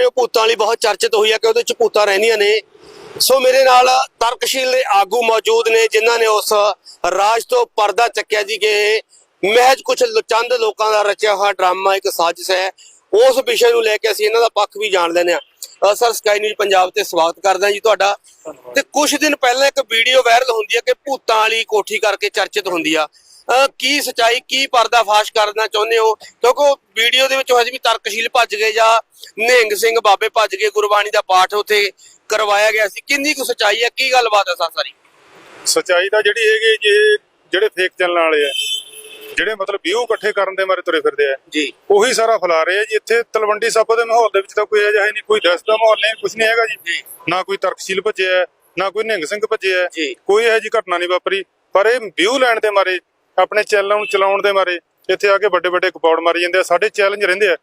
ਰਹੇ ਹੋ, ਭੂਤਾਂ ਵਾਲੀ ਬਹੁਤ ਚਰਚਿਤ ਹੋਈ ਹੈ ਕਿ ਉਹਦੇ ਚ ਭੂਤਾਂ ਰਹਿੰਦੀਆਂ ਨੇ। ਸੋ ਮੇਰੇ ਨਾਲ ਤਰਕਸ਼ੀਲ ਦੇ ਆਗੂ ਮੌਜੂਦ ਨੇ, ਜਿਨ੍ਹਾਂ ਨੇ ਉਸ ਰਾਜ ਤੋਂ ਪਰਦਾ ਚੱਕਿਆ ਜੀ ਕਿ ਮਹਿਜ ਕੁਝ ਚੰਦ ਲੋਕਾਂ ਦਾ ਰਚਿਆ ਹੋਇਆ ਡਰਾਮਾ ਇੱਕ ਸਾਜ਼ਿਸ਼ ਹੈ। ਉਸ ਵਿਸ਼ੇ ਨੂੰ ਲੈ ਕੇ ਅਸੀਂ ਇਹਨਾਂ ਦਾ ਪੱਖ ਵੀ ਜਾਣ ਲੈਂਦੇ ਹਾਂ। ਸਰ, ਸਕਾਈ ਨਿਊਜ਼ ਪੰਜਾਬ ਤੇ ਸਵਾਗਤ ਕਰਦੇ ਹਾਂ ਜੀ ਤੁਹਾਡਾ। ਤੇ ਕੁਝ ਦਿਨ ਪਹਿਲਾਂ ਇੱਕ ਵੀਡੀਓ ਵਾਇਰਲ ਹੁੰਦੀ ਹੈ ਕਿ ਭੂਤਾਂ ਵਾਲੀ ਕੋਠੀ ਕਰਕੇ ਚਰਚਿਤ ਹੁੰਦੀ ਆ। ਕੀ ਸਚਾਈ ਕੀ ਪਰਦਾਫਾਸ਼ ਕਰਨਾ ਚਾਹੁੰਦੇ ਹੋ? ਕਿਉਂਕਿ ਉਹ ਵੀਡੀਓ ਦੇ ਵਿੱਚ ਹਜੇ ਵੀ ਤਰਕਸ਼ੀਲ ਭੱਜ ਗਏ ਜਾਂ ਨਿਹੰਗ ਸਿੰਘ ਬਾਬੇ ਭੱਜ ਗਏ ਗੁਰਬਾਣੀ ਦਾ ਪਾਠ ਉੱਥੇ ਕਰਵਾਇਆ ਗਿਆ ਸੀ। ਕਿੰਨੀ ਕੁ ਸਚਾਈ ਹੈ? ਕੀ ਗੱਲਬਾਤ ਹੈ ਸਰ ਸਚਾਈ ਤਾਂ ਜਿਹੜੀ ਹੈਗੀ ਜੇ ਜਿਹੜੇ ਫੇਕ ਚੱਲਣ ਵਾਲੇ ਆ ਜਿਹੜੇ ਮਤਲਬ ਵਿਊ ਇਕੱਠੇ ਕਰਨ ਦੇ ਮਾਰੇ ਤੁਰੇ ਫਿਰਦੇ ਆ। ਜੀ। ਉਹੀ ਸਾਰਾ ਫੈਲਾ ਰਹੇ ਆ ਜੀ। ਇੱਥੇ ਤਲਵੰਡੀ ਸਾਬੋ ਦੇ ਮਾਹੌਲ ਦੇ ਵਿੱਚ ਤਾਂ ਕੋਈ ਅਜਿਹਾ ਨਹੀਂ ਕੋਈ ਦਹਿਸ਼ਤ ਦਾ ਮਾਹੌਲ ਨਹੀਂ ਕੁਝ ਨਹੀਂ ਹੈਗਾ ਜੀ। ਜੀ। ਨਾ ਕੋਈ ਤਰਕਸ਼ੀਲ ਭੱਜਿਆ ਨਾ ਕੋਈ ਨਿਹੰਗ ਸਿੰਘ ਭੱਜਿਆ। ਜੀ। ਕੋਈ ਇਹੋ ਜਿਹੀ ਘਟਨਾ ਨਹੀਂ ਵਾਪਰੀ। ਪਰ ਇਹ ਵਿਊ ਲੈਣ ਦੇ ਮਾਰੇ ਆਪਣੇ ਚੈਨਲ ਨੂੰ ਚਲਾਉਣ ਦੇ ਮਾਰੇ ਇੱਥੇ ਆ ਕੇ ਵੱਡੇ ਵੱਡੇ ਕਪੌੜ ਮਾਰੀ ਜਾਂਦੇ ਆ ਸਾਡੇ ਚੈਲੰਜ ਰਹਿੰਦੇ ਆ।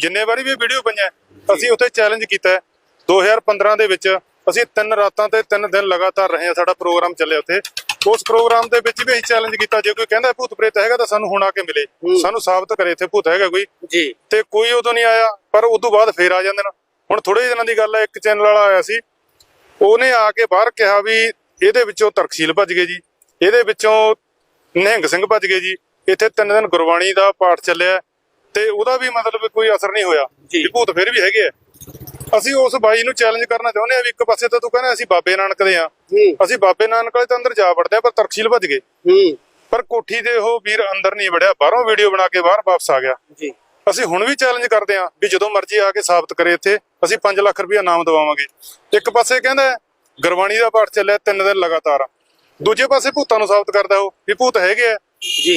ਜਿੰਨੇ ਵਾਰੀ ਵੀ ਵੀਡੀਓ ਪਈਆਂ ਅਸੀਂ ਉੱਥੇ ਚੈਲੰਜ ਕੀਤਾ ਹੈ। 2015 ਦੇ ਵਿੱਚ ਅਸੀਂ ਤਿੰਨ ਰਾਤਾਂ ਤੇ ਤਿੰਨ ਦਿਨ ਲਗਾਤਾਰ ਰਹੇ ਆ ਸਾਡਾ ਪ੍ਰੋਗਰਾਮ ਚੱਲਿਆ ਉੱਥੇ। ਉਸ ਪ੍ਰੋਗਰਾਮ ਦੇ ਵਿੱਚ ਵੀ ਅਸੀਂ ਚੈਲੰਜ ਕੀਤਾ ਜੇ ਕੋਈ ਕਹਿੰਦਾ ਭੂਤ ਪ੍ਰੇਤ ਹੈਗਾ ਤਾਂ ਸਾਨੂੰ ਹੁਣ ਆ ਕੇ ਮਿਲੇ। ਸਾਨੂੰ ਸਾਬਤ ਕਰੇ ਇੱਥੇ ਭੂਤ ਹੈਗਾ ਕੋਈ। ਜੀ। ਤੇ ਕੋਈ ਉਦੋਂ ਨਹੀਂ ਆਇਆ ਪਰ ਉਦੋਂ ਬਾਅਦ ਫੇਰ ਆ ਜਾਂਦੇ ਨੇ। ਹੁਣ ਥੋੜੇ ਜਿਹੇ ਦਿਨਾਂ ਦੀ ਗੱਲ ਹੈ ਇੱਕ ਚੈਨਲ ਵਾਲਾ ਆਇਆ ਸੀ। ਉਹਨੇ ਆ ਕੇ ਬਾਹਰ ਕਿਹਾ ਵੀ ਇਹਦੇ ਵਿੱਚੋਂ ਤਰਕਸ਼ੀਲ ਭੱਜ ਗਏ ਜੀ। ਇਹਦੇ ਵਿੱਚੋਂ ਨਿਹੰਗ ਸਿੰਘ ਭੱਜ ਗਏ ਜੀ। ਇੱਥੇ ਤਿੰਨ ਦਿਨ ਗੁਰਬਾਣੀ ਦਾ ਪਾਠ ਚੱਲਿਆ ਤੇ ਉਹਦਾ ਵੀ ਮਤਲਬ ਕੋਈ ਅਸਰ ਨਹੀਂ ਹੋਇਆ। ਜੀ। ਭੂਤ ਫਿਰ ਵੀ ਹੈਗੇ ਆ। ਅਸੀਂ ਉਸ ਬਾਈ ਨੂੰ ਚੈਲੰਜ ਕਰਨਾ ਚਾਹੁੰਦੇ ਆ ਵੀ ਇੱਕ ਪਾਸੇ ਤਾਂ ਤੂੰ ਕਹਿੰਦਾ ਅਸੀਂ ਬਾਬੇ ਨਾਨਕ ਦੇ ਆ ਅਸੀਂ ਬਾਬੇ ਨਾਨਕ ਵਾਲੇ ਤਾਂ ਅੰਦਰ ਜਾ ਵੜਦੇ ਆ ਪਰ ਤਰਕਸ਼ੀਲ ਭੱਜ ਗਏ। ਪਰ ਕੋਠੀ ਦੇ ਉਹ ਵੀਰ ਅੰਦਰ ਨਹੀਂ ਵੜਿਆ। ਬਾਹਰੋਂ ਵੀਡੀਓ ਬਣਾ ਕੇ ਬਾਹਰ ਵਾਪਸ ਆ ਗਿਆ। ਜੀ। ਅਸੀਂ ਹੁਣ ਵੀ ਚੈਲੰਜ ਕਰਦੇ ਆਂ ਵੀ ਜਦੋਂ ਮਰਜ਼ੀ ਆ ਕੇ ਸਾਬਤ ਕਰੇ ਇੱਥੇ ਅਸੀਂ 5 ਲੱਖ ਰੁਪਇਆ ਨਾਮ ਦਵਾਵਾਂਗੇ। ਇੱਕ ਪਾਸੇ ਕਹਿੰਦਾ ਗੁਰਬਾਣੀ ਦਾ ਪਾਠ ਚੱਲਿਆ ਤਿੰਨ ਦਿਨ ਲਗਾਤਾਰ। ਦੂਜੇ ਪਾਸੇ ਭੂਤਾਂ ਨੂੰ ਸਾਬਤ ਕਰਦਾ ਉਹ ਵੀ ਭੂਤ ਹੈਗੇ ਆ।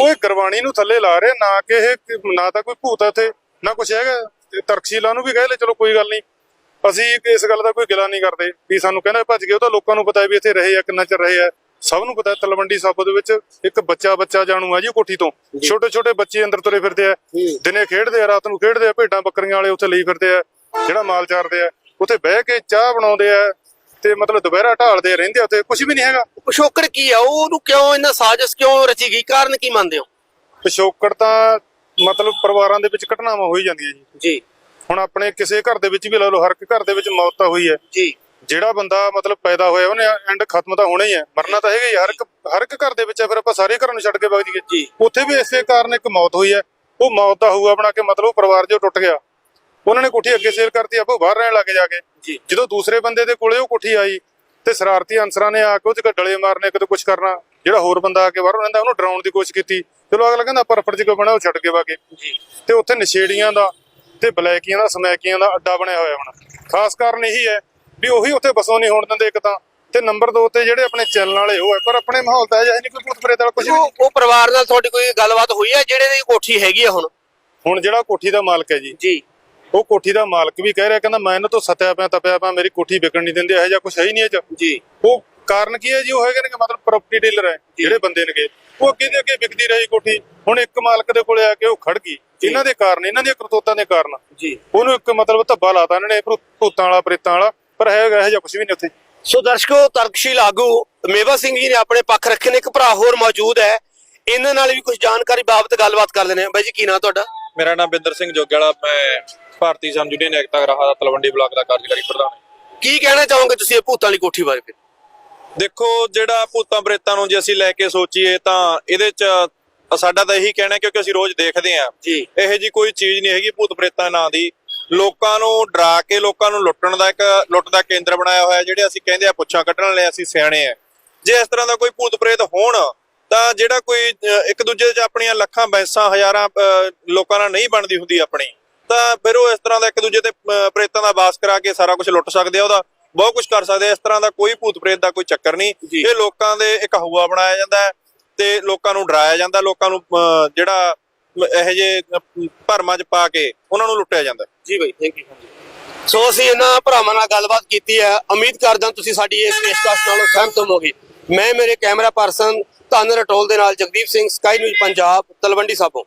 ਉਹ ਇਹ ਗੁਰਬਾਣੀ ਨੂੰ ਥੱਲੇ ਲਾ ਰਿਹਾ ਨਾ ਕਿ ਇਹ ਨਾ ਤਾਂ ਕੋਈ ਭੂਤ ਹੈ ਇੱਥੇ ਨਾ ਕੁਝ ਹੈਗਾ। ਤੇ ਤਰਕਸ਼ੀਲਾਂ ਨੂੰ ਵੀ ਕਹੇ ਲੈ ਚਲੋ ਕੋਈ ਗੱਲ ਨਹੀਂ। ਅਸੀਂ ਇਸ ਗੱਲ ਦਾ ਕੋਈ ਗਿਲਾ ਨਹੀਂ ਕਰਦੇ ਵੀ ਸਾਨੂੰ ਕਹਿੰਦਾ ਭੱਜ ਗਏ ਉਹ ਤਾਂ ਲੋਕਾਂ ਨੂੰ ਪਤਾ ਹੈ ਵੀ ਇੱਥੇ ਰਹੇ ਆ ਕਿੰਨਾ ਚਿਰ ਰਹੇ ਆ। ਸਭ ਨੂੰ ਪਤਾ ਤਲਵੰਡੀ ਸਾਬੋ ਦੇ ਵਿੱਚ ਇੱਕ ਬੱਚਾ ਬੱਚਾ ਜਾਣੂ ਆ ਜੀ ਕੋਠੀ ਤੋਂ। ਛੋਟੇ ਛੋਟੇ ਬੱਚੇ ਅੰਦਰ ਤੁਰੇ ਫਿਰਦੇ ਆ। ਦਿਨੇ ਖੇਡਦੇ ਆ ਰਾਤ ਨੂੰ ਖੇਡਦੇ ਆ ਭੇਡਾਂ ਬੱਕਰੀਆਂ ਵਾਲੇ ਉੱਥੇ ਲਈ ਫਿਰਦੇ ਆ ਜਿਹੜਾ ਮਾਲ ਚਾਰਦੇ ਆ। ਉੱਥੇ ਬਹਿ ਕੇ ਚਾਹ ਬਣਾਉਂਦੇ ਆ ਤੇ ਮਤਲਬ ਦੁਪਹਿਰਾ ਢਾਲਦੇ ਰਹਿੰਦੇ ਉੱਥੇ ਕੁਝ ਵੀ ਨਹੀਂ ਹੈਗਾ। ਪਿਛੋਕੜ ਕੀ ਆ? ਉਹਨੂੰ ਕਿਉਂ ਇੰਨਾ ਸਾਜ਼ਿਸ਼ ਕਿਉਂ ਰਚੀ ਗਈ? ਕਾਰਨ ਕੀ ਮੰਨਦੇ ਹੋ? ਪਿਛੋਕੜ ਤਾਂ ਮਤਲਬ ਪਰਿਵਾਰਾਂ ਦੇ ਵਿੱਚ ਘਟਨਾਵਾਂ ਹੋਈ ਜਾਂਦੀਆਂ ਜੀ। ਜੀ। ਹੁਣ ਆਪਣੇ ਕਿਸੇ ਘਰ ਦੇ ਵਿੱਚ ਵੀ ਲਾ ਲਓ ਹਰ ਇੱਕ ਘਰ ਦੇ ਵਿੱਚ ਮੌਤ ਤਾਂ ਹੋਈ ਹੈ। ਜੀ। ਜਿਹੜਾ ਬੰਦਾ ਮਤਲਬ ਪੈਦਾ ਹੋਇਆ ਉਹਨੇ ਐਂਡ ਖਤਮ ਤਾਂ ਹੋਣਾ ਹੀ ਹੈ। ਮਰਨਾ ਤਾਂ ਹੈਗਾ ਹੀ। ਹਰ ਇੱਕ ਹਰ ਇੱਕ ਘਰ ਦੇ ਵਿੱਚ ਹੈ ਫਿਰ ਆਪਾਂ ਸਾਰੇ ਘਰਾਂ ਨੂੰ ਛੱਡ ਕੇ ਵਗ ਜੀ। ਜਾਈਏ ਉੱਥੇ ਵੀ ਇਸੇ ਕਾਰਨ ਇੱਕ ਮੌਤ ਹੋਈ ਹੈ। ਉਹ ਮੌਤ ਦਾ ਹੂਆ ਬਣਾ ਕੇ ਮਤਲਬ ਉਹ ਪਰਿਵਾਰ ਜੋ ਟੁੱਟ ਗਿਆ। ਉਹਨਾਂ ਨੇ ਕੋਠੀ ਅੱਗੇ ਸੇਲ ਕਰਤੀ ਆਪੋ ਬਾਹਰ ਰਹਿਣ ਲੱਗੇ ਜਾ ਕੇ। ਜਦੋਂ ਦੂਸਰੇ ਬੰਦੇ ਦੇ ਕੋਲੇ ਉਹ ਕੋਠੀ ਆਈ ਤੇ ਸ਼ਰਾਰਤੀ ਅਨਸਰਾਂ ਨੇ ਆ ਕੇ ਉਹਦੇ ਡਲੇ ਮਾਰਨੇ ਕਿਤੇ ਕੁਝ ਕਰਨਾ ਜਿਹੜਾ ਹੋਰ ਬੰਦਾ ਆ ਕੇ ਬਾਹਰੋਂ ਰਹਿੰਦਾ ਉਹਨੂੰ ਡਰਾਉਣ ਦੀ ਕੋਸ਼ਿਸ਼ ਕੀਤੀ। ਚਲੋ ਅਗਲਾ ਕਹਿੰਦਾ ਆਪਾਂ ਰਫੜ ਜਿਹਾ ਬਣਾ ਉਹ ਛੱਡ ਕੇ ਵਾਗੇ। ਤੇ ਉੱਥੇ ਨਸ਼ੇੜੀਆਂ ਦਾ ਤੇ ਬਲੈਕੀਆਂ ਦਾ ਸਮੈਕੀਆਂ ਦਾ ਅੱਡਾ ਬਣਿਆ ਹੋਇਆ ਹੁਣ। ਖਾਸ ਕਾਰਨ ਇਹੀ ਹੈ ਵੀ ਉਹੀ ਉੱਥੇ ਬਸੋਂ ਨਹੀਂ ਹੋਣ ਦਿੰਦੇ ਇੱਕ ਤਾਂ। ਤੇ ਨੰਬਰ 2 ਤੇ ਜਿਹੜੇ ਆਪਣੇ ਚੱਲਣ ਵਾਲੇ ਉਹ ਹੈ ਪਰ ਆਪਣੇ ਮਾਹੌਲ ਤਾਂ ਅਜਿਹਾ ਨਹੀਂ ਕੋਈ ਭੂਤ ਪ੍ਰੇਤ ਵਾਲਾ ਕੁਝ ਨਹੀਂ। ਉਹ ਪਰਿਵਾਰ ਨਾਲ ਤੁਹਾਡੀ ਕੋਈ ਗੱਲਬਾਤ ਹੋਈ ਹੈ ਜਿਹੜੇ ਦੀ ਕੋਠੀ ਹੈਗੀ ਆ ਹੁਣ? ਹੁਣ ਜਿਹੜਾ ਕੋਠੀ ਦਾ ਮਾਲਕ ਹੈ ਜੀ। ਜੀ। ਉਹ ਕੋਠੀ ਦਾ ਮਾਲਕ ਵੀ ਕਹਿ ਰਿਹਾ ਕਹਿੰਦਾ ਮੈਂ ਇਹਨਾਂ ਤੋਂ ਸਤਿਆ ਪਿਆ ਤਪਿਆ ਪਿਆ ਮੇਰੀ ਕੋਠੀ ਵਿਕਣ ਨਹੀਂ ਦਿੰਦੇ ਇਹੋ ਜਿਹਾ ਕੁਝ ਹੈ ਹੀ ਨਹੀਂ ਇਹ ਚ। ਜੀ। ਉਹ ਕਾਰਨ ਕੀ ਹੈ ਜੀ? ਉਹ ਹੈਗੇ ਨੇ ਕਿ ਮਤਲਬ ਪ੍ਰਾਪਰਟੀ ਡੀਲਰ ਹੈ ਜਿਹੜੇ ਬੰਦੇ ਨੇਗੇ। ਉਹ ਅੱਗੇ ਦੇ ਅੱਗੇ ਵਿਕਦੀ ਰਹੀ ਕੋਠੀ ਹੁਣ ਇੱਕ ਮਾਲਕ ਦੇ ਕੋਲੇ ਆ ਕੇ ਉਹ ਖੜ ਗਈ। ਇਹਨਾਂ ਦੇ ਕਾਰਨ ਇਹਨਾਂ ਦੀਆਂ ਕਰਤੂਤਾਂ ਦੇ ਕਾਰਨ। ਜੀ। ਉਹਨੂੰ ਇੱਕ ਮਤਲਬ ਧੱਬਾ ਲਾਤਾ ਇਹਨਾਂ ਨੇ ਭੂਤਾਂ ਵਾਲਾ ਪ੍ਰੇਤਾਂ ਵਾਲਾ ਪਰ ਹੈਗਾ ਇਹੋ ਜਿਹਾ ਕੁਝ ਵੀ ਨਹੀਂ ਉੱਥੇ। ਸੋ ਦਰਸ਼ਕੋ ਤਰਕਸ਼ੀਲ ਆਗੂ ਮੇਵਾ ਸਿੰਘ ਜੀ ਨੇ ਆਪਣੇ ਪੱਖ ਰੱਖੇ ਨੇ ਇੱਕ ਭਰਾ ਹੋਰ ਮੌਜੂਦ ਹੈ। ਇਹਨਾਂ ਨਾਲ ਵੀ ਕੁਝ ਜਾਣਕਾਰੀ ਬਾਬਤ ਗੱਲਬਾਤ ਕਰ ਲੈਣੇ ਆ ਬਾਈ ਜੀ ਕੀ ਨਾਂ ਤੁਹਾਡਾ? ਮੇਰਾ ਨਾਮ ਬਿੰਦਰ ਸਿੰਘ ਜੋਗਿਆਲਾ ਮੈਂ ਭਾਰਤੀ ਕਿਸਾਨ ਯੂਨੀਅਨ ਏਕਤਾ ਗਰਾਹਾ ਦਾ ਤਲਵੰਡੀ ਬਲਾਕ ਦਾ ਕਾਰਜਕਾਰੀ ਪ੍ਰਧਾਨ ਹਾਂ। ਕੀ ਕਹਿਣਾ ਚਾਹੋਗੇ ਤੁਸੀਂ ਇਹ ਭੂਤਾਂ ਵਾਲੀ ਕੋਠੀ ਬਾਰੇ ਫਿਰ? ਦੇਖੋ ਜਿਹੜਾ ਭੂਤਾਂ ਪ੍ਰੇਤਾਂ ਨੂੰ ਜੇ ਅਸੀਂ ਲੈ ਕੇ ਸੋਚੀਏ ਤਾਂ ਇਹਦੇ ਚ ਸਾਡਾ ਤਾਂ ਇਹੀ ਕਹਿਣਾ ਕਿਉਂਕਿ ਅਸੀਂ ਰੋਜ਼ ਦੇਖਦੇ ਆਂ ਜੀ। ਇਹੋ ਜੀ ਕੋਈ ਚੀਜ਼ ਨਹੀਂ ਹੈਗੀ ਭੂਤ ਪ੍ਰੇਤਾਂ ਨਾਂ ਦੀ। ਲੋਕਾਂ ਨੂੰ ਡਰਾ ਕੇ ਲੋਕਾਂ ਨੂੰ ਲੁੱਟਣ ਦਾ ਇੱਕ ਲੁੱਟ ਦਾ ਕੇਂਦਰ ਬਣਾਇਆ ਹੋਇਆ ਜਿਹੜੇ ਅਸੀਂ ਕਹਿੰਦੇ ਆ ਪੁੱਛਾਂ ਕੱਢਣ ਵਾਲੇ ਅਸੀਂ ਸਿਆਣੇ ਆ। ਜੇ ਇਸ ਤਰ੍ਹਾਂ ਦਾ ਕੋਈ ਭੂਤ ਪ੍ਰੇਤ ਹੋਣ ਤਾਂ ਜਿਹੜਾ ਕੋਈ ਇੱਕ ਦੂਜੇ 'ਚ ਆਪਣੀਆਂ ਲੱਖਾਂ ਬੈਂਸਾਂ ਹਜ਼ਾਰਾਂ ਲੋਕਾਂ ਨਾਲ ਨਹੀਂ ਬਣਦੀ ਹੁੰਦੀ ਆਪਣੀ ਤਾਂ ਫਿਰ ਉਹ ਇਸ ਤਰ੍ਹਾਂ ਦਾ ਇੱਕ ਦੂਜੇ ਤੇ ਪ੍ਰੇਤਾਂ ਦਾ ਵਾਸ ਕਰਾ ਕੇ ਸਾਰਾ ਕੁਝ ਲੁੱਟ ਸਕਦੇ ਆ ਉਹਦਾ ਬਹੁਤ ਕੁਝ ਕਰ ਸਕਦੇ ਆ ਇਸ ਤਰ੍ਹਾਂ ਦਾ ਕੋਈ ਭੂਤ ਪ੍ਰੇਤ ਦਾ ਕੋਈ ਚੱਕਰ ਨਹੀਂ। ਇਹ ਲੋਕਾਂ ਦੇ ਇੱਕ ਹਊਆ ਬਣਾਇਆ ਜਾਂਦਾ ਹੈ ਤੇ ਲੋਕਾਂ ਨੂੰ ਡਰਾਇਆ ਜਾਂਦਾ ਲੋਕਾਂ ਨੂੰ ਜਿਹੜਾ ਇਹੋ ਜੇ ਭਰਮਾਂ 'ਚ ਪਾ ਕੇ ਉਹਨਾਂ ਨੂੰ ਲੁੱਟਿਆ ਜਾਂਦਾ। ਜੀ ਬਾਈ ਥੈਂਕ ਯੂ ਸੋ ਅਸੀਂ ਇਹਨਾਂ ਭਰਾਵਾਂ ਨਾਲ ਗੱਲਬਾਤ ਕੀਤੀ ਹੈ। ਉਮੀਦ ਕਰਦਾ ਤੁਸੀਂ ਸਾਡੀ ਇਸ ਪੇਸ਼ਕਸ਼ ਨਾਲ ਸਹਿਮਤ ਹੋਵੋਗੇ। ਮੈਂ ਮੇਰੇ ਕੈਮਰਾ ਪਰਸਨ ਧਨ ਰਟੋਲ ਦੇ ਨਾਲ ਜਗਦੀਪ ਸਿੰਘ ਸਕਾਈ ਨਿਊਜ਼ ਪੰਜਾਬ ਤਲਵੰਡੀ ਸਾਬੋ।